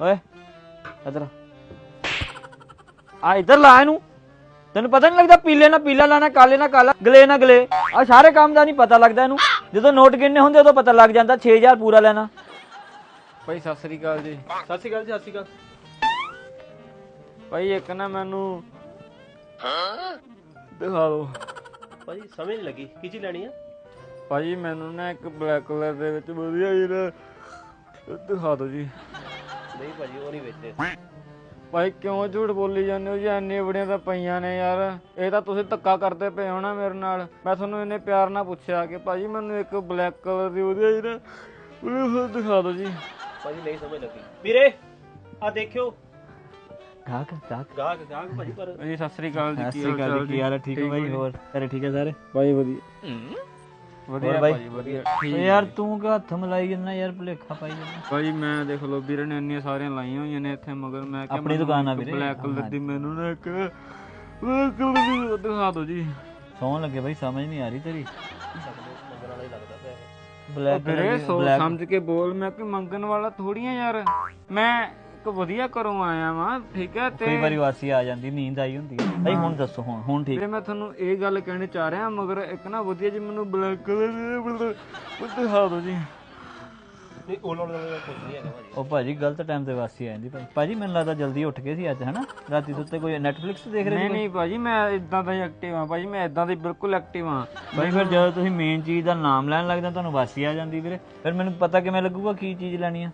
ਓਏ ਇਧਰ ਆ। ਇਧਰ ਲਾ ਇਹਨੂੰ। ਤੈਨੂੰ ਪਤਾ ਨਹੀਂ ਲੱਗਦਾ ਪੀਲੇ ਨਾਲ ਪੀਲਾ ਲਾਣਾ ਕਾਲੇ ਨਾਲ ਕਾਲਾ ਗਲੇ ਨਾਲ ਗਲੇ। ਆ ਸਾਰੇ ਕੰਮ ਦਾ ਨਹੀਂ ਪਤਾ ਲੱਗਦਾ ਇਹਨੂੰ। ਜਦੋਂ ਨੋਟ ਗਿਣਨੇ ਹੁੰਦੇ ਉਦੋਂ ਪਤਾ ਲੱਗ ਜਾਂਦਾ 6000 ਪੂਰਾ ਲੈਣਾ। ਭਾਈ ਸਤਿ ਸ੍ਰੀ ਅਕਾਲ ਜੀ। ਸਤਿ ਸ਼੍ਰੀ ਅਕਾਲ ਜੀ ਸਤਿ ਸ਼੍ਰੀ ਅਕਾਲ। ਭਾਈ ਇੱਕ ਨਾ ਮੈਨੂੰ ਦਿਖਾ ਦਿਓ। ਭਾਜੀ ਸਮਝ ਨਹੀਂ ਲੱਗੀ। ਕੀ ਚੀਜ਼ ਲੈਣੀ ਆ? ਭਾਜੀ ਮੈਨੂੰ ਨਾ ਇੱਕ ਬਲੈਕ ਕਲਰ ਦੇ ਵਿੱਚ ਵਧੀਆ ਜਿਹੜਾ ਦਿਖਾ ਦਿਓ ਜੀ। ਨਹੀਂ ਭਾਜੀ ਉਹ ਨਹੀਂ ਵੇਚਦੇ। ਭਾਈ ਕਿਉਂ ਝੂਠ ਬੋਲੀ ਜਾਂਦੇ ਹੋ ਜੀ? ਇੰਨੀ ਬੜੀਆਂ ਤਾਂ ਪਈਆਂ ਨੇ ਯਾਰ। ਇਹ ਤਾਂ ਤੁਸੀਂ ਧੱਕਾ ਕਰਦੇ ਪਏ ਹੋ ਨਾ ਮੇਰੇ ਨਾਲ। ਮੈਂ ਤੁਹਾਨੂੰ ਇੰਨੇ ਪਿਆਰ ਨਾਲ ਪੁੱਛਿਆ ਕਿ ਭਾਜੀ ਮੈਨੂੰ ਇੱਕ ਬਲੈਕ ਕਲਰ ਦੀ ਵਧੀਆ ਜਿਹੜਾ ਉਹ ਦਿਖਾ ਦਿਓ ਜੀ। ਭਾਜੀ ਨਹੀਂ ਸਮਝ ਲੱਗੀ। ਵੀਰੇ ਆ ਦੇਖਿਓ। ਗਾਹਕ ਗਾਹਕ। ਗਾਹਕ ਗਾਹਕ ਭਾਜੀ ਪਰ ਜੀ ਸਤਿ ਸ੍ਰੀ ਅਕਾਲ ਜੀ ਸਤਿ ਸ਼੍ਰੀ ਅਕਾਲ ਜੀ ਕੀ ਹਾਲ ਹੈ? ਠੀਕ ਹੋ ਬਾਈ ਹੋਰ? ਘਰੇ ਠੀਕ ਹੈ ਸਾਰੇ? ਭਾਈ ਵਧੀਆ। ਵਧੀਆ? ਭਾਜੀ ਵਧੀਆ ਯਾਰ ਤੂੰ ਕਿ ਹੱਥ ਮਲਾਈ ਜੰਨਾ ਯਾਰ ਭੁਲੇਖਾ ਪਾਈ ਜੰਨਾ ਭਾਜੀ ਮੈਂ ਦੇਖ ਲਓ ਵੀਰੇ ਨੇ ਇੰਨੀਆਂ ਸਾਰੀਆਂ ਲਾਈਆਂ ਹੋਈਆਂ ਨੇ ਇੱਥੇ ਮਗਰ ਮੈਂ ਕਿਹਾ ਆਪਣੀ ਦੁਕਾਨ ਆ ਵੀਰੇ। ਬਲੈਕ ਕਲਰ ਦੀ ਮੈਨੂੰ ਨਾ ਇੱਕ ਬਲੈਕ ਕਲਰ ਦੀ ਉਹ ਦਿਖਾ ਦਿਓ ਜੀ ਸੌਣ ਲੱਗੇ ਬਾਈ ਸਮਝ ਨਹੀਂ ਆ ਰਹੀ ਤੇਰੀ। ਬਲੈਕ ਵੀਰੇ ਸੋਚ ਸਮਝ ਕੇ ਬੋਲ ਮੈਂ ਕੋਈ ਮੰਗਣ ਵਾਲਾ ਥੋੜੀਆਂ ਯਾਰ ਮੈਂ ਇੱਕ ਵਧੀਆ ਘਰੋਂ ਆਇਆ ਵਾਂ ਠੀਕ ਹੈ ਤੇ ਕਈ ਵਾਰੀ ਵਾਸੀ ਆ ਜਾਂਦੀ ਨੀਂਦ ਆਈ ਹੁੰਦੀ ਹੈ ਬਾਈ ਹੁਣ ਦੱਸੋ ਹੁਣ ਹੁਣ ਠੀਕ। ਵੀਰੇ ਮੈਂ ਤੁਹਾਨੂੰ ਇਹ ਗੱਲ ਕਹਿਣੀ ਚਾਹ ਰਿਹਾ ਮਗਰ ਇੱਕ ਨਾ ਵਧੀਆ ਜੀ ਮੈਨੂੰ ਬਲੈਕ ਕਲਰ ਦੇ ਬਲੈਕ ਉਹ ਦਿਖਾ ਦਿਓ ਜੀ। ਨਹੀਂ ਉਹ ਲੋੜ ਦਾ ਕੁਝ ਨਹੀਂ ਹੈਗਾ ਭਾਜੀ। ਉਹ ਭਾਜੀ ਗਲਤ ਟਾਈਮ ਤੇ ਵਾਸੀ ਆ ਜਾਂਦੀ। ਭਾਈ ਭਾਜੀ ਮੈਨੂੰ ਲੱਗਦਾ ਜਲਦੀ ਉੱਠ ਗਏ ਸੀ ਅੱਜ ਹਨਾ? ਰਾਤੀ ਤੋਂ ਉੱਤੇ ਕੋਈ ਨੈਟਫਲਿਕਸ ਦੇਖ ਰਹੇ ਨਹੀਂ ਨਹੀਂ ਭਾਜੀ ਮੈਂ ਇਦਾਂ ਦਾ ਹੀ ਐਕਟਿਵ ਹਾਂ। ਭਾਜੀ ਮੈਂ ਇਦਾਂ ਦਾ ਬਿਲਕੁਲ ਐਕਟਿਵ ਹਾਂ। ਭਾਈ ਫਿਰ ਜਦੋਂ ਤੁਸੀਂ ਮੇਨ ਚੀਜ਼ ਦਾ ਨਾਮ ਲੈਣ ਲੱਗਦਾ ਤੁਹਾਨੂੰ ਵਾਸੀ ਆ ਜਾਂਦੀ ਵੀਰੇ। ਫਿਰ ਮੈਨੂੰ ਪਤਾ ਕਿਵੇਂ ਲੱਗੂਗਾ ਕੀ ਚੀਜ਼ ਲੈਣੀ ਆ?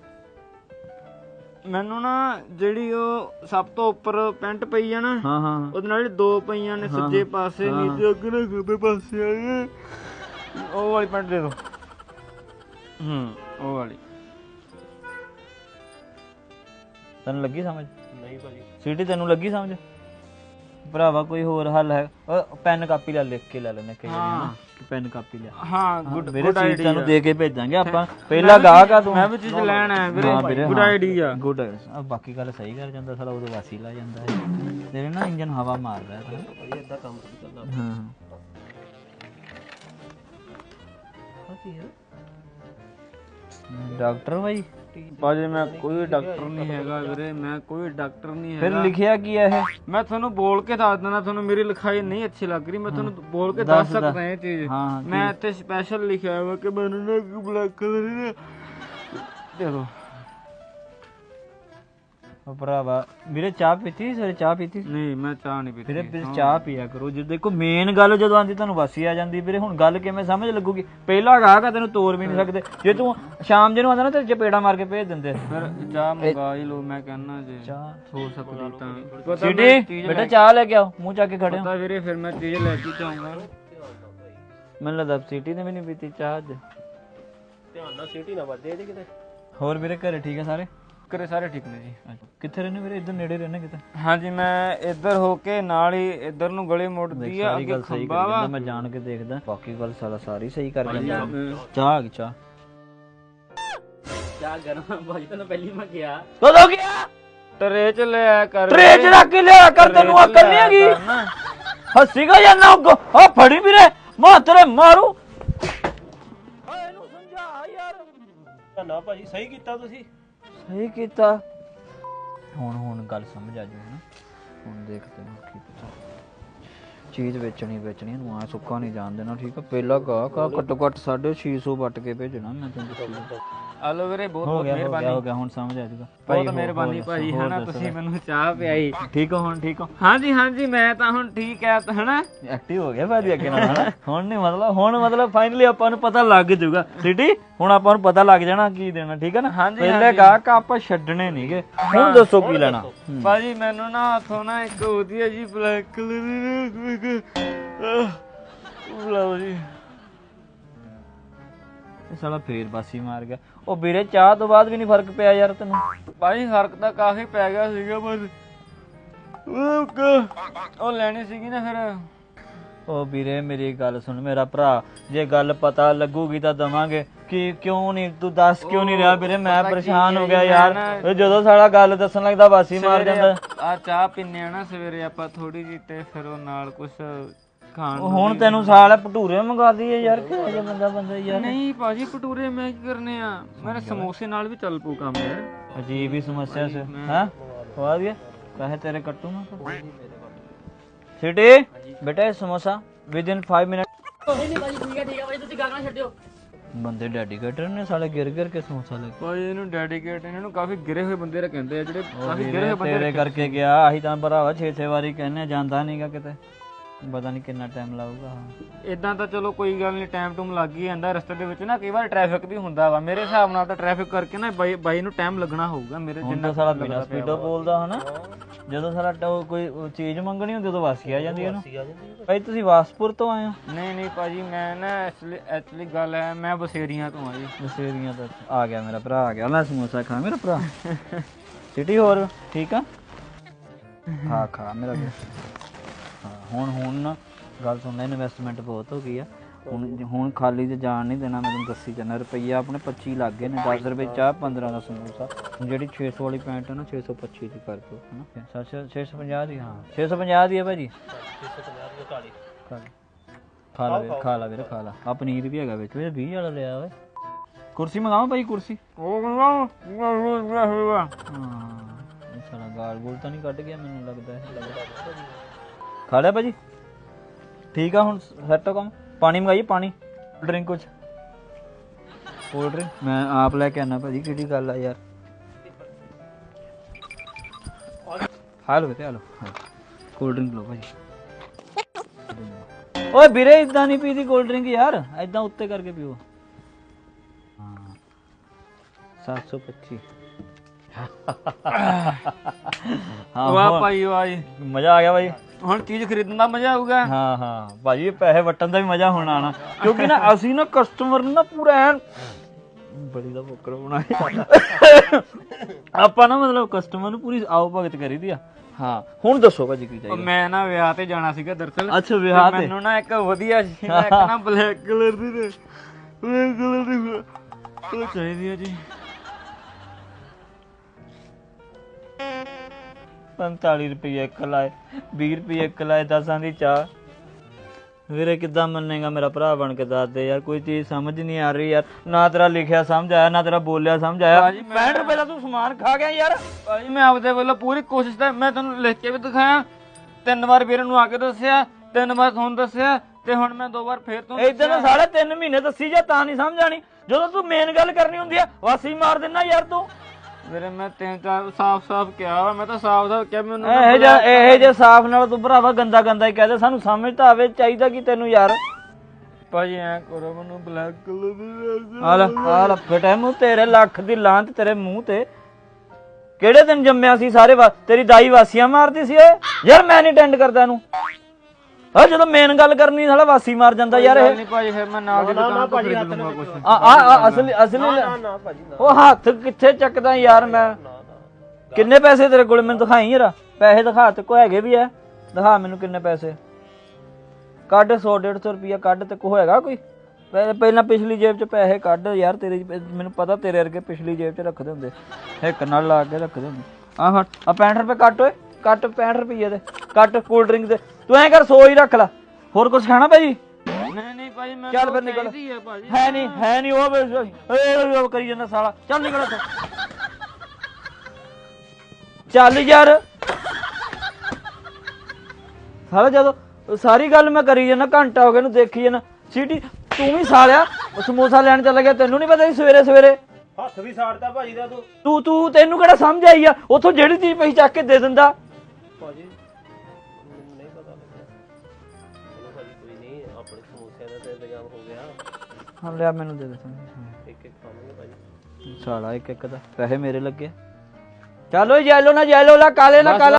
ਮੈਨੂੰ ਨਾ ਜਿਹੜੀ ਉਹ ਸਭ ਤੋਂ ਉੱਪਰ ਪੈਂਟ ਪਈ ਆ ਨਾ ਹਾਂ ਹਾਂ। ਉਹਦੇ ਨਾਲ ਜਿਹੜੀ ਦੋ ਪਈਆਂ ਨੇ ਸੱਜੇ ਪਾਸੇ ਨੀਚੇ ਅੱਗੇ ਨਾ ਖੱਬੇ ਪਾਸੇ ਆਏ ਉਹ ਵਾਲੀ ਪੈਂਟ ਦੇ ਦਿਓ ਹੂੰ ਉਹ ਵਾਲੀ। ਤੈਨੂੰ ਲੱਗੀ ਸਮਝ? ਨਹੀਂ ਭਾਜੀ। ਸੀਟੀ ਤੈਨੂੰ ਲੱਗੀ ਸਮਝ? ਭਰਾਵਾ ਕੋਈ ਹੋਰ ਹੱਲ ਹੈ? ਪੈਨ ਕਾਪੀ ਲੈ ਲਿਖ ਕੇ ਲੈ ਲੈਣੇ ਕਈ ਵਾਰੀ ਹਨਾ? ਪੈਨ ਕਾਪੀ ਲੈ ਹਾਂ ਗੁੱਡ ਮੇਰੇ ਸੀਟ ਤੈਨੂੰ ਦੇ ਕੇ ਭੇਜਾਂਗੇ ਆਪਾਂ। ਪਹਿਲਾ ਗਾਹਕ ਆ ਤੂੰ। ਮੈਂ ਵੀ ਚੀਜ਼ ਲੈਣਾ ਹੈ ਵੀਰੇ। ਹਾਂ ਵੀਰੇ ਗੁੱਡ ਆਈਡੀਆ ਗੁੱਡ ਆ ਬਾਕੀ ਗੱਲ ਸਹੀ ਕਰ ਜਾਂਦਾ ਸਾਲਾ ਉਦੋਂ ਵਾਸੀ ਲਾ ਜਾਂਦਾ ਹੈ ਤੇਰੇ ਨਾ ਇੰਜਨ ਹਵਾ ਮਾਰਦਾ ਹੈ ਭਾਜੀ ਏਦਾਂ ਕੰਮ ਕਰਨਾ ਹਾਂ? ਡਾਕਟਰ ਭਾਈ ਬਾਜੀ ਮੈਂ ਕੋਈ ਡਾਕਟਰ ਨਹੀਂ ਹੈਗਾ ਵੀਰੇ ਮੈਂ ਕੋਈ ਡਾਕਟਰ ਨਹੀਂ ਫਿਰ ਹੈਗਾ। ਲਿਖਿਆ ਕੀ ਹੈ ਇਹ? ਮੈਂ ਤੁਹਾਨੂੰ ਬੋਲ ਕੇ ਦੱਸ ਦਿੰਦਾ ਤੁਹਾਨੂੰ ਮੇਰੀ ਲਿਖਾਈ ਨਹੀਂ ਅੱਛੀ ਲੱਗ ਰਹੀ ਮੈਂ ਤੁਹਾਨੂੰ ਬੋਲ ਕੇ ਦੱਸ ਸਕਦਾ ਇਹ ਚੀਜ਼। ਮੈਂ ਇੱਥੇ ਸਪੈਸ਼ਲ ਲਿਖਿਆ ਹੋਇਆ ਕਿ ਮੈਨੂੰ ਨਾ ਬਲੈਕ ਕਲਰ ਦੇ ਦੇ ਦੋ ਉਹ ਭਰਾਵਾ ਵੀਰੇ ਚਾਹ ਪੀਤੀ ਸਵੇਰੇ ਚਾਹ ਪੀਤੀ ਨਹੀਂ ਮੈਂ ਚਾਹ ਨਹੀਂ ਪੀਤੀ। ਵੀਰੇ ਵੀਰੇ ਚਾਹ ਪੀਆ ਕਰੋ। ਜੇ ਦੇਖੋ ਮੇਨ ਗੱਲ ਜਦੋਂ ਆਂਦੀ ਤੁਹਾਨੂੰ ਵਾਸੀ ਆ ਜਾਂਦੀ। ਵੀਰੇ ਹੁਣ ਗੱਲ ਕਿਵੇਂ ਸਮਝ ਲੱਗੂਗੀ? ਪਹਿਲਾ ਗਾਹਕ ਆ ਤੈਨੂੰ ਤੋੜ ਵੀ ਨਹੀਂ ਸਕਦੇ। ਜੇ ਤੂੰ ਸ਼ਾਮ ਜੇ ਨੂੰ ਆਂਦਾ ਨਾ ਤੇ ਚਪੇੜਾ ਮਾਰ ਕੇ ਭੇਜ ਦਿੰਦੇ। ਫਿਰ ਚਾਹ ਮੰਗਾ ਹੀ ਲਓ ਮੈਂ ਕਹਿੰਨਾ ਜੇ। ਚਾਹ ਹੋ ਸਕਦੀ ਤਾਂ ਚੀਜ਼ ਬੇਟਾ ਚਾਹ ਲੈ ਕੇ ਆਓ। ਮੂੰਹ ਚੱਕ ਕੇ ਖੜੇ ਹੋ। ਪਤਾ ਵੀਰੇ ਫਿਰ ਮੈਂ ਚੀਜ਼ ਲੈ ਕੇ ਜਾਊਂਗਾ। ਮੈਨੂੰ ਲੱਗਦਾ ਸਿਟੀ ਨੇ ਵੀ ਨਹੀਂ ਪੀਤੀ ਚਾਹ ਅੱਜ। ਧਿਆਨ ਨਾਲ ਸੀਟੀ ਨਾ ਵੱਜੇ ਇਹਦੇ ਕਿਤੇ। ਹੋਰ ਵੀਰੇ ਘਰੇ ਠੀਕ ਹੈ ਸਾਰੇ? ਕਰੇ ਸਾਰੇ ਠੀਕ ਨੇ ਜੀ। ਕਿੱਥੇ ਰਹਿੰਦੇ ਵੀਰੇ? ਇੱਧਰ ਨੇੜੇ ਰਹਿੰਦੇ ਕਿਤੇ ਹਾਂਜੀ ਮੈਂ ਇੱਧਰ ਹੋ ਕੇ ਨਾਲ ਹੀ ਇੱਧਰ ਨੂੰ ਗਲੀ ਮੁੜਦੀ ਆ ਸਾਰੀ ਅੱਗੇ ਗੱਲ ਸਹੀ ਖੰਭਾ ਕਰੀ ਵਾ। ਜਾਂਦਾ ਮੈਂ ਜਾਣ ਕੇ ਦੇਖਦਾ। ਬਾਕੀ ਗੱਲ ਸਾਲਾ ਸਾਰੀ ਸਹੀ ਕਰ ਜਾਂਦਾ ਚਾਹ ਆ ਗਈ ਚਾਹ ਚਾਹ। ਗਰਮ ਭਾਜੀ ਤੈਨੂੰ ਪਹਿਲੀ ਮੈਂ ਕਿਹਾ। ਕਦੋਂ ਗਿਆ? ਟਰੇ ਚ ਲਿਆ ਕਰ ਟਰੇ ਚ ਰੱਖ ਕੇ ਲਿਆ ਕਰ ਤੈਨੂੰ ਅਕਲ ਨਹੀਂ ਹੈਗੀ। ਹੱਸੀ ਕਾ ਜਾਂਦਾ? ਆ ਫੜੀ ਵੀਰੇ। ਮੈਂ ਤੇਰੇ ਮਾਰੂ। ਇਹਨੂੰ ਸਮਝਾ ਯਾਰ। ਨਾ ਭਾਜੀ ਸਹੀ ਕੀਤਾ ਤੁਸੀਂ। ਸਹੀ ਕੀਤਾ। ਹੁਣ ਹੁਣ ਗੱਲ ਸਮਝ ਆ ਜੂ ਨਾ ਹੁਣ ਦੇਖਦੇ ਹਾਂ ਕੀ ਪਤਾ। ਚੀਜ਼ ਵੇਚਣੀ ਵੇਚਣੀ ਨੂੰ ਆ ਸੁੱਕਾ ਨਹੀਂ ਜਾਣ ਦੇਣਾ ਠੀਕ ਆ? ਪਹਿਲਾ ਗਾ ਕਾ ਘੱਟੋ ਘੱਟ 650 ਵੱਟ ਕੇ ਭੇਜਣਾ ਮੈਂ ਤੈਨੂੰ ਦੱਸੀ ਆਲੋ ਵੀਰੇ ਬਹੁਤ ਬਹੁਤ ਮਿਹਰਬਾਨੀ। ਹੋ ਗਿਆ ਹੁਣ ਸਮਝ ਆ ਜੂਗਾ। ਬਹੁਤ ਮਿਹਰਬਾਨੀ ਭਾਜੀ ਹਨਾ? ਤੁਸੀਂ ਮੈਨੂੰ ਚਾਹ ਪਿਆਈ। ਠੀਕ ਹੋ ਹੁਣ ਠੀਕ ਹੋ? ਹਾਂਜੀ ਹਾਂਜੀ ਮੈਂ ਤਾਂ ਹੁਣ ਠੀਕ ਹੈ ਹਨਾ? ਐਕਟਿਵ ਹੋ ਗਿਆ ਭਾਜੀ ਅੱਗੇ ਨਾਲ ਹਨਾ? ਹੁਣ ਨਹੀਂ ਮਤਲਬ ਹੁਣ ਮਤਲਬ ਫਾਈਨਲੀ ਆਪਾਂ ਨੂੰ ਪਤਾ ਲੱਗ ਜਾਊਗਾ ਸਿਟੀ ਹੁਣ ਆਪਾਂ ਨੂੰ ਪਤਾ ਲੱਗ ਜਾਣਾ ਕੀ ਦੇਣਾ ਠੀਕ ਹੈ ਨਾ? ਹਾਂਜੀ, ਪਹਿਲੇ ਗਾਹਕ ਆਪਾਂ ਛੱਡਣੇ ਨਹੀਂਗੇ ਹੁਣ ਦੱਸੋ ਕੀ ਲੈਣਾ? ਭਾਜੀ ਮੈਨੂੰ ਨਾ ਹੱਥੋਂ ਨਾ ਇੱਕ ਵਧੀਆ ਜੀ ਬਲੈਕ ਕਲਰ ਦੀ ਲਓ ਜੀ। ਇਹ ਸਾਲਾ ਫੇਰ ਬਾਸੀ ਮਾਰ ਗਿਆ। ਉਹ ਵੀਰੇ ਚਾਹ ਤੋਂ ਬਾਅਦ ਵੀ ਨਹੀਂ ਫ਼ਰਕ ਪਿਆ ਯਾਰ ਤੈਨੂੰ। ਭਾਜੀ ਫ਼ਰਕ ਤਾਂ ਕਾਫੀ ਪੈ ਗਿਆ ਸੀਗਾ ਬਸ ਉਹ ਕ- ਉਹ ਲੈਣੀ ਸੀਗੀ ਨਾ ਫਿਰ। ਉਹ ਵੀਰੇ ਮੇਰੀ ਗੱਲ ਸੁਣ। ਮੇਰਾ ਭਰਾ ਜੇ ਗੱਲ ਪਤਾ ਲੱਗੂਗੀ ਤਾਂ ਦਵਾਂਗੇ। ਕਿ ਕਿਉਂ ਨਹੀਂ ਤੂੰ ਦੱਸ ਕਿਉਂ ਨਹੀਂ ਰਿਹਾ ਵੀਰੇ? ਮੈਂ ਪਰੇਸ਼ਾਨ ਹੋ ਗਿਆ ਯਾਰ। ਜਦੋਂ ਸਾਲਾ ਗੱਲ ਦੱਸਣ ਲੱਗਦਾ ਬਾਸੀ ਮਾਰ ਜਾਂਦਾ। ਆ ਚਾਹ ਪੀਨੇ ਆ ਨਾ ਸਵੇਰੇ ਆਪਾਂ ਥੋੜੀ ਜਿਹੀ ਤੇ ਫਿਰ ਉਹ ਨਾਲ ਕੁਛ ਖਾਣ ਹੁਣ ਤੈਨੂੰ ਸਾਲ ਭਟੂਰੇ ਮੰਗਾ ਦਈਏ ਯਾਰ ਕਿਹੋ ਜਿਹਾ ਬੰਦਾ ਬੰਦਾ ਯਾਰ? ਨਹੀਂ ਭਾਜੀ ਭਟੂਰੇ ਮੈਂ ਕੀ ਕਰਨੇ ਆ? ਮੇਰੇ ਸਮੋਸੇ ਨਾਲ ਵੀ ਚੱਲ ਪੂ ਕੰਮ ਯਾਰ। ਅਜੀਬ ਹੀ ਸਮੱਸਿਆ ਸੇ ਹਾਂ? ਖਵਾ ਦਿਆ ਪੈਸੇ ਤੇਰੇ ਕੱਟੂ ਮੈਂ ਸਿਟੀ ਬੇਟਾ ਇਹ ਸਮੋਸਾ ਵਿਦ ਇਨ 5 ਮਿੰਟ ਨਹੀਂ ਨਹੀਂ ਭਾਜੀ ਠੀਕ ਹੈ ਠੀਕ ਹੈ। ਭਾਜੀ ਤੁਸੀਂ ਗਾਗਣਾ ਛੱਡਿਓ ਬੰਦੇ ਡੈਡੀਕੇਟਰ ਨੇ ਸਾਲੇ ਗਿਰ ਗਿਰ ਕੇ ਸਮੋਸਾ ਲੈ ਭਾਜੀ ਇਹਨੂੰ ਡੈਡੀਕੇਟ ਇਹਨਾਂ ਨੂੰ ਕਾਫੀ ਗਿਰੇ ਹੋਏ ਬੰਦੇ ਰ ਕਹਿੰਦੇ ਆ ਜਿਹੜੇ ਕਾਫੀ ਗਿਰੇ ਹੋਏ ਬੰਦੇ ਤੇਰੇ ਕਰਕੇ ਗਿਆ ਆਹੀ ਤਾਂ ਭਰਾਵਾ 6-6 ਵਾਰੀ ਕਹਿੰਨੇ ਜਾਂਦਾ ਨਹੀਂਗਾ ਕਿਤੇ। ਪਤਾ ਨਹੀਂ ਕਿੰਨਾ ਟਾਈਮ ਲਾਊਗਾ ਇਦਾਂ ਤਾਂ ਚਲੋ ਕੋਈ ਗੱਲ ਨਹੀਂ ਟਾਈਮ ਟੂਮ ਲੱਗ ਹੀ ਜਾਂਦਾ ਰਸਤੇ ਦੇ ਵਿੱਚ ਨਾ ਕਈ ਵਾਰ ਟ੍ਰੈਫਿਕ ਵੀ ਹੁੰਦਾ ਵਾ। ਮੇਰੇ ਹਿਸਾਬ ਨਾਲ ਤਾਂ ਟ੍ਰੈਫਿਕ ਕਰਕੇ ਨਾ ਬਾਈ ਬਾਈ ਨੂੰ ਟਾਈਮ ਲੱਗਣਾ ਹੋਊਗਾ ਮੇਰੇ ਹੁਣ ਜਿੰਨਾ ਤਾਂ ਸਾਲਾ ਬਿਨਾ ਸਪੀਡੋ ਬੋਲਦਾ ਹਨਾ। ਜਦੋਂ ਸਾਲਾ ਟੋ- ਕੋਈ ਉਹ ਚੀਜ਼ ਮੰਗਣੀ ਹੁੰਦੀ ਉਦੋਂ ਵਾਸੀ ਆ ਜਾਂਦੀ ਇਹਨੂੰ ਭਾਈ ਤੁਸੀਂ ਵਾਸਪੁਰ ਤੋਂ ਆਏ ਹੋ? ਨਹੀਂ ਨਹੀਂ ਭਾਜੀ ਮੈਂ ਨਾ ਐਕਚੁਅਲੀ ਐਕਚੁਅਲੀ ਗੱਲ ਹੈ ਮੈਂ ਬਸੇਰੀਆਂ ਤੋਂ ਆ ਜੀ ਬਸੇਰੀਆਂ ਦਾ ਆ ਗਿਆ ਮੇਰਾ ਭਰਾ ਆ ਗਿਆ। ਲੈ ਸਮੋਸਾ ਖਾ ਮੇਰਾ ਭਰਾ। ਸਿਟੀ ਹੋਰ ਠੀਕ ਆ? ਖਾ ਖਾ ਮੇਰਾ ਵੀਰ। ਹਾਂ ਹੁਣ ਹੁਣ ਨਾ ਗੱਲ ਸੁਣ ਲੈ ਇਨਵੈਸਟਮੈਂਟ ਬਹੁਤ ਹੋ ਗਈ ਆ। ਹੁਣ ਹੁਣ ਖਾਲੀ ਤੇ ਜਾਣ ਨਹੀਂ ਦੇਣਾ ਮੈਂ ਤੈਨੂੰ ਦੱਸੀ ਜਾਣਾ ਰੁਪਈਆ ਆਪਣੇ 25 ਲੱਗ ਗਏ ਨੇ 10 ਰੁਪਏ ਚਾਹ 15 ਦਾ ਸਮੋਸਾ ਹੁਣ ਜਿਹੜੀ 600 ਵਾਲੀ ਪੈਂਟ ਹੈ ਨਾ 625 ਦੀ ਕਰ ਦਿਓ ਹਨਾ? 650 ਦੀ ਹਾਂ। 650 ਦੀ ਹੈ ਭਾਜੀ? 650 ਦੀ ਕਾਲੀ। ਖਾ ਲੈ ਖਾ ਲੈ ਵੀਰ, ਖਾ ਲੈ ਵੀਰ ਖਾ ਲੈ। ਆ ਪਨੀਰ ਵੀ ਹੈਗਾ ਵਿੱਚ ਵੀਰ 20 ਵਾਲਾ ਲਿਆ ਓਏ। ਕੁਰਸੀ ਮੰਗਾਵਾਂ ਭਾਈ ਕੁਰਸੀ? ਉਹ ਕਹਿੰਦਾ ਹਾਂ। ਇਹ ਸਾਲਾ ਗਾਲ ਗੋਲ ਤਾਂ ਨਹੀਂ ਕੱਢ ਗਿਆ ਮੈਨੂੰ ਲੱਗਦਾ ਹੈ ਖਾ ਲਿਆ ਭਾਜੀ? ਠੀਕ ਆ ਹੁਣ ਸੈੱਟ ਕੰਮ? ਪਾਣੀ ਮੰਗਾਈਏ ਪਾਣੀ? ਡਰਿੰਕ ਕੁਛ? ਕੋਲਡ ਡਰਿੰਕ ਮੈਂ ਆਪ ਲੈ ਕੇ ਆਣਾ ਭਾਜੀ, ਕਿਹੜੀ ਗੱਲ ਆ ਯਾਰ? ਹਾਲੋ ਬੇਟੇ ਹਾਲੋ ਕੋਲਡ ਡਰਿੰਕ ਲਓ। ਭਾਜੀ। ਓਏ ਵੀਰੇ ਇਦਾਂ ਨਹੀਂ ਪੀਦੀ ਕੋਲਡ ਡਰਿੰਕ ਯਾਰ ਇਦਾਂ ਉੱਤੇ ਕਰਕੇ ਪੀਓ। ਹਾਂ। 725 ਹਾਂ ਵਾਹ ਹੁਣ ਭਾਈ ਵਾਹ ਜੀ। ਮਜ਼ਾ ਆ ਗਿਆ ਭਾਈ ਹੁਣ ਚੀਜ਼ ਖਰੀਦਣ ਦਾ ਮਜ਼ਾ ਆਊਗਾ। ਹਾਂ ਹਾਂ। ਭਾਜੀ ਇਹ ਪੈਸੇ ਵਟਣ ਦਾ ਵੀ ਮਜ਼ਾ ਹੁਣ ਆਣਾ। ਕਿਉਂਕਿ ਨਾ ਅਸੀਂ ਨਾ ਕਸਟਮਰ ਨੂੰ ਨਾ ਪੂਰਾ ਐਨ ਬੜੀ ਦਾ ਫੋਕਰ ਬਣਾਇਆ ਆਪਾਂ ਨਾ ਮਤਲਬ ਕਸਟਮਰ ਨੂੰ ਪੂਰੀ ਆਓ ਭਗਤ ਕਰੀਦੀ ਆ। ਹਾਂ ਹੁਣ ਦੱਸੋ ਭਾਜੀ ਕੀ ਉਹ ਚਾਹੀਦਾ ਮੈਂ ਨਾ ਵਿਆਹ ਤੇ ਜਾਣਾ ਸੀਗਾ ਦਰਅਸਲ ਅੱਛਾ ਵਿਆਹ ਤੇ ਮੈਨੂੰ ਨਾ ਇੱਕ ਵਧੀਆ ਨਾ ਇੱਕ ਨਾ ਬਲੈਕ ਕਲਰ ਦੀ ਤੇ ਬਲੈਕ ਕਲਰ ਦੀ ਉਹ ਚਾਹੀਦੀ ਆ ਜੀ। 45 ਰੁਪਏ ਇੱਕ ਲਾਏ 20 ਰੁਪਏ ਇੱਕ ਲਾਏ ਦਸਾਂ ਦੀ ਚਾਹ। ਵੀਰੇ ਕਿੱਦਾਂ ਮੰਨੇਗਾ ਮੇਰਾ ਭਰਾ ਬਣ ਕੇ ਦੱਸ ਦੇ ਯਾਰ ਕੋਈ ਚੀਜ਼ ਸਮਝ ਨਹੀਂ ਆ ਰਹੀ ਯਾਰ। ਨਾ ਤੇਰਾ ਲਿਖਿਆ ਸਮਝ ਆਇਆ ਨਾ ਤੇਰਾ ਬੋਲਿਆ ਸਮਝ ਆਇਆ। 65 ਰੁਪਏ ਦਾ ਤੂੰ ਸਮਾਨ ਖਾ ਗਿਆ ਯਾਰ। ਭਾਜੀ ਮੈਂ ਆਪਦੇ ਵੱਲੋਂ ਪੂਰੀ ਕੋਸ਼ਿਸ਼ ਤਾਂ ਮੈਂ ਤੁਹਾਨੂੰ ਲਿਖ ਕੇ ਵੀ ਦਿਖਾਇਆ। ਤਿੰਨ ਵਾਰ ਵੀਰੇ ਨੂੰ ਆ ਕੇ ਦੱਸਿਆ ਤਿੰਨ ਵਾਰ ਤੁਹਾਨੂੰ ਦੱਸਿਆ ਤੇ ਹੁਣ ਮੈਂ ਦੋ ਵਾਰ ਫੇਰ ਤੋਂ ਇਦਾਂ ਤਾਂ ਸਾਲੇ 3 ਮਹੀਨੇ ਦੱਸੀ ਜਾ ਤਾਂ ਨਹੀਂ ਸਮਝ ਆਣੀ। ਜਦੋਂ ਤੂੰ ਮੇਨ ਗੱਲ ਕਰਨੀ ਹੁੰਦੀ ਆ ਵਾਸੀ ਮਾਰ ਦਿੰਨਾ ਯਾਰ ਤੂੰ। ਵੀਰੇ ਮੈਂ ਤਿੰਨ ਚਾਰ ਸਾਫ਼-ਸਾਫ਼ ਕਿਹਾ ਵਾ ਮੈਂ ਤਾਂ ਸਾਫ਼-ਸਾਫ਼ ਕਿਹਾ ਮੈਨੂੰ ਨਾ ਇਹ ਜਿਹਾ ਇਹ ਜੇ ਸਾਫ਼ ਨਾਲ ਤੂੰ ਭਰਾਵਾ ਗੰਦਾ ਗੰਦਾ ਹੀ ਕਹਦੇ ਸਾਨੂੰ ਸਮਝ ਤਾਂ ਆਵੇ ਚਾਹੀਦਾ ਕੀ ਤੈਨੂੰ ਯਾਰ। ਭਾਜੀ ਐ ਕਰੋ ਮੈਨੂੰ ਬਲੈਕ ਕਲਰ ਦੀ ਆ ਲੈ ਆ ਲੈ ਫਟੇ ਮੂੰਹ ਤੇਰੇ ਲੱਖ ਦੀ ਲਾਂਤ ਤੇਰੇ ਮੂੰਹ ਤੇ। ਕਿਹੜੇ ਦਿਨ ਜੰਮਿਆ ਸੀ ਸਾਰੇ ਵਾ- ਤੇਰੀ ਦਾਈ ਵਾਸੀਆਂ ਮਾਰਦੀ ਸੀ ਏ ਯਾਰ ਮੈਂ ਨਹੀਂ ਅਟੈਂਡ ਕਰਦਾ ਇਹਨੂੰ। ਆ ਜਦੋਂ ਮੇਨ ਗੱਲ ਕਰਨੀ ਸਾਲਾ ਵਾਸੀ ਮਾਰ ਜਾਂਦਾ ਯਾਰ ਇਹ। ਨਹੀਂ ਭਾਜੀ ਫਿਰ ਮੈਂ ਨਾਲ ਦੀ ਦੁਕਾਨ ਤੋਂ ਖਰੀਦ ਲੂੰਗਾ ਕੁਝ ਆ ਆ ਆ ਅਸਲੀ ਅਸਲੀ ਨਾ ਭਾਜੀ ਨਾ। ਉਹ ਹੱਥ ਕਿੱਥੇ ਚੱਕਦਾ ਯਾਰ ਮੈਂ? ਕਿੰਨੇ ਪੈਸੇ ਤੇਰੇ ਕੋਲ? ਮੈਨੂੰ ਦਿਖਾਈ ਯਾਰ ਪੈਸੇ ਦਿਖਾ ਤੇ ਕੋ ਹੈਗੇ ਵੀ ਐ ਦਿਖਾ ਮੈਨੂੰ ਕਿੰਨੇ ਪੈਸੇ। ਕੱਢ 100 150 ਰੁਪਿਆ ਕੱਢ ਤੇ ਕੋ ਹੈਗਾ ਕੋਈ? ਪਹਿ- ਪਹਿਲਾਂ ਪਿਛਲੀ ਜੇਬ 'ਚ ਪੈਸੇ ਕੱਢ ਯਾਰ ਤੇਰੀ ਮੈਨੂੰ ਪਤਾ ਤੇਰੇ ਵਰਗੇ ਪਿਛਲੀ ਜੇਬ 'ਚ ਰੱਖਦੇ ਹੁੰਦੇ। ਇੱਕ ਨਾਲ ਲਾ ਕੇ ਰੱਖਦੇ ਹੁੰਦੇ। ਆ ਫੜ ਆ 65 ਰੁਪਏ ਕੱਟ ਓਏ। ਕੱਟ 65 ਰੁਪਏ ਦੇ। ਕੱਟ ਕੋਲਡ ਡਰਿੰਕ ਦੇ। ਤੂੰ ਐਂ ਕਰ 100 ਹੀ ਰੱਖ ਲੈ। ਹੋਰ ਕੁਝ ਖਾਣਾ ਭਾਜੀ ਨਹੀਂ ਨਹੀਂ ਭਾਜੀ ਮੈਂ ਚੱਲ ਫਿਰ ਨਿਕਲ। ਚਾਹੀਦੀ ਹੈ ਭਾਜੀ। ਹੈ ਨਹੀਂ ਹੈ ਨਹੀਂ ਉਹ ਵੇ- ਏ ਉਹ ਕਰੀ ਜਾਂਦਾ ਸਾਲਾ। ਚੱਲ ਨਿਕਲ ਇੱਥੋਂ। ਚੱਲ ਯਾਰ। ਸਾਲਾ ਜਦੋਂ ਸਾਰੀ ਗੱਲ ਮੈਂ ਕਰੀ ਜਾਂਦਾ ਘੰਟਾ ਹੋ ਗਿਆ ਨੂੰ ਦੇਖੀ ਜਾਂਦਾ। ਸੀਟੀ ਤੂੰ ਵੀ ਸਾਲਿਆ ਉਹ ਸਮੋਸਾ ਲੈਣ ਚੱਲ ਗਿਆ ਤੈਨੂੰ ਨਹੀਂ ਪਤਾ ਸੀ ਸਵੇਰੇ ਸਵੇਰੇ। ਹੱਥ ਵੀ ਸਾੜਦਾ ਭਾਜੀ ਦਾ ਤੂੰ। ਤੂੰ ਤੂੰ ਤੈਨੂੰ ਕਿਹੜਾ ਸਮਝ ਆਈ ਆ? ਉਥੋਂ ਜਿਹੜੀ ਚੀਜ਼ ਪਈ ਚੱਕ ਕੇ ਦੇ ਦਿੰਦਾ। ਭਾਜੀ ਹਾਂ ਲਿਆ ਮੈਨੂੰ ਦੇ ਦੇ ਇੱਕ ਇੱਕ ਖਾਵਾਂਗੇ ਭਾਜੀ ਸਾਲਾ ਇੱਕ ਇੱਕ ਦਾ। ਪੈਸੇ ਮੇਰੇ ਲੱਗੇ। ਚੱਲ ਓਏ ਜੈਲੋ ਨਾ ਜੈਲੋ ਲਾ ਕਾਲੇ ਨਾ ਕਾਲਾ।